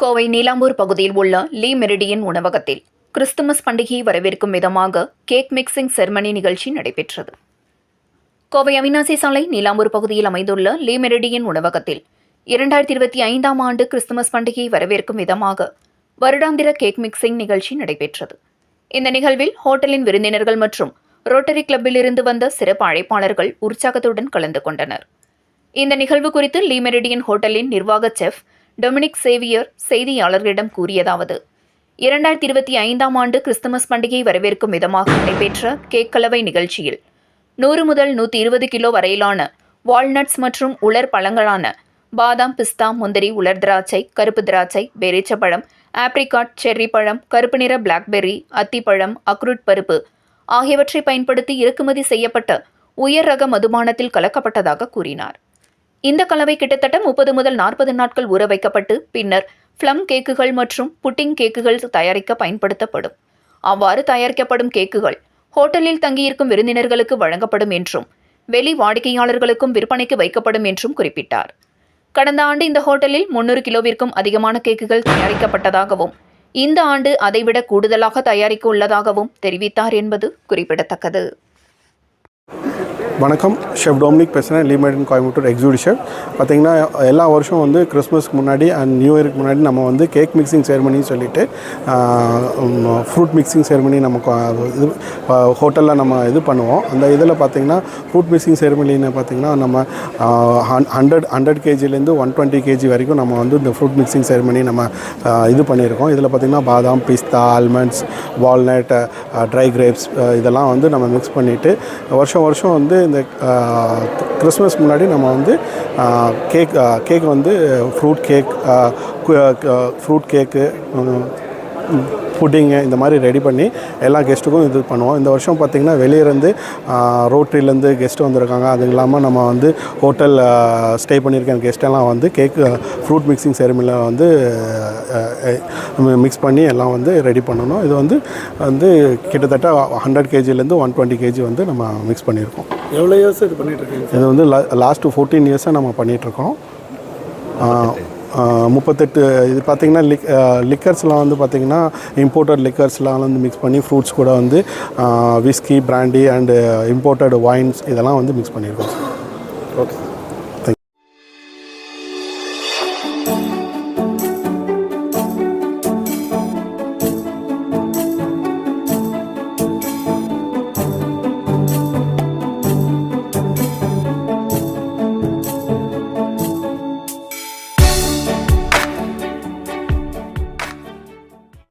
கோவை நீலாம்பூர் பகுதியில் உள்ள Le Meridien உணவகத்தில் கிறிஸ்துமஸ் பண்டிகையை வரவேற்கும் விதமாக கேக் மிக்சிங் செர்மனி நிகழ்ச்சி நடைபெற்றது. கோவை அவினாசி சாலை நீலாம்பூர் பகுதியில் அமைந்துள்ள லீ மெரிடியன் உணவகத்தில் இரண்டாயிரத்தி இருபத்தி ஐந்தாம் ஆண்டு கிறிஸ்துமஸ் பண்டிகையை வரவேற்கும் விதமாக வருடாந்திர கேக் மிக்சிங் நிகழ்ச்சி நடைபெற்றது. இந்த நிகழ்வில் ஹோட்டலின் விருந்தினர்கள் மற்றும் ரோட்டரி கிளப்பில் இருந்து வந்த சிறப்பு அழைப்பாளர்கள் உற்சாகத்துடன் கலந்து கொண்டனர். இந்த நிகழ்வு குறித்து லீ மெரிடியன் ஹோட்டலின் நிர்வாக செஃப் டொமினிக் சேவியர் செய்தியாளர்களிடம் கூறியதாவது இரண்டாயிரத்தி இருபத்தி ஐந்தாம் ஆண்டு கிறிஸ்துமஸ் பண்டிகையை வரவேற்கும் விதமாக நடைபெற்ற கேக் கலவை நிகழ்ச்சியில் நூறு முதல் நூற்றி இருபது கிலோ வரையிலான வால்நட்ஸ் மற்றும் உலர் பழங்களான பாதாம் பிஸ்தா முந்திரி உலர் திராட்சை கருப்பு திராட்சை பேரீச்சப்பழம் ஆப்ரிகாட் செர்ரி பழம் கருப்பு நிற பிளாக்பெர்ரி அத்திப்பழம் அக்ரூட் பருப்பு ஆகியவற்றை பயன்படுத்தி இறக்குமதி செய்யப்பட்ட உயர் ரக மதுபானத்தில் கலக்கப்பட்டதாக கூறினார். இந்த கலவை கிட்டத்தட்ட முப்பது முதல் நாற்பது நாட்கள் ஊற வைக்கப்பட்டு பின்னர் ஃப்ளம் கேக்குகள் மற்றும் புட்டிங் கேக்குகள் தயாரிக்க பயன்படுத்தப்படும். அவ்வாறு தயாரிக்கப்படும் கேக்குகள் ஹோட்டலில் தங்கியிருக்கும் விருந்தினர்களுக்கு வழங்கப்படும் என்றும் வெளி வாடிக்கையாளர்களுக்கும் விற்பனைக்கு வைக்கப்படும் என்றும் குறிப்பிட்டார். கடந்த ஆண்டு இந்த ஹோட்டலில் முன்னூறு கிலோவிற்கும் அதிகமான கேக்குகள் தயாரிக்கப்பட்டதாகவும் இந்த ஆண்டு அதைவிட கூடுதலாக தயாரிக்க உள்ளதாகவும் தெரிவித்தார் என்பது குறிப்பிடத்தக்கது. வணக்கம். ஷெஃப் டொமினிக் பேசுகிறேன் லிமேடன் கோயம்புத்தூர் எக்ஸிக்யூட்டிவ் ஷெஃப் பார்த்தீங்கன்னா எல்லா வருஷம் வந்து கிறிஸ்மஸ்க்கு முன்னாடி அண்ட் நியூ இயருக்கு முன்னாடி நம்ம வந்து கேக் மிக்சிங் செரமனின்னு சொல்லிட்டு ஃப்ரூட் மிக்சிங் செரமனி நம்ம இது ஹோட்டலில் நம்ம இது பண்ணுவோம். அந்த இதில் பார்த்தீங்கன்னா ஃப்ரூட் மிக்சிங் செரமனின்னு பார்த்தீங்கன்னா நம்ம ஹண்ட்ரட் ஹண்ட்ரட் கேஜிலேருந்து ஒன் டுவெண்ட்டி கேஜி வரைக்கும் நம்ம வந்து இந்த ஃப்ரூட் மிக்சிங் செரமனி நம்ம இது பண்ணியிருக்கோம். இதில் பார்த்தீங்கன்னா பாதாம் பிஸ்தா ஆல்மண்ட்ஸ் வால்நட் ட்ரை கிரேப்ஸ் இதெல்லாம் வந்து நம்ம மிக்ஸ் பண்ணிவிட்டு வருஷம் வருஷம் வந்து இந்த கிறிஸ்மஸ் முன்னாடி நம்ம வந்து கேக் கேக் வந்து fruit cake fruit cake pudding இந்த மாதிரி ரெடி பண்ணி எல்லா கெஸ்ட்டுக்கும் இது பண்ணுவோம். இந்த வருஷம் பார்த்திங்கன்னா வெளியிலேருந்து ரோட்ரிலேருந்து கெஸ்ட் வந்திருக்காங்க. அது இல்லாமல் நம்ம வந்து ஹோட்டல் ஸ்டே பண்ணியிருக்க கெஸ்ட் எல்லாம் வந்து கேக் ஃப்ரூட் மிக்சிங் செரமனியில் வந்து மிக்ஸ் பண்ணி எல்லாம் வந்து ரெடி பண்ணணும். இது வந்து வந்து கிட்டத்தட்ட ஹண்ட்ரட் கேஜிலேருந்து ஒன் டுவெண்ட்டி கேஜி வந்து நம்ம மிக்ஸ் பண்ணியிருக்கோம். எவ்வளோ இயர்ஸ் இது பண்ணிட்டு இருக்கீங்க இது வந்து லாஸ்ட்டு ஃபோர்டீன் இயர்ஸாக நம்ம பண்ணிகிட்ருக்கோம் முப்பத்தெட்டு இது பார்த்திங்கன்னா லிக் லிக்கர்ஸ்லாம் வந்து பார்த்திங்கன்னா இம்போர்ட்டட் லிக்கர்ஸ்லாம் வந்து மிக்ஸ் பண்ணி ஃப்ரூட்ஸ் கூட வந்து whisky brandy and imported wines இதெல்லாம் வந்து மிக்ஸ் பண்ணியிருக்கோம் ஓகே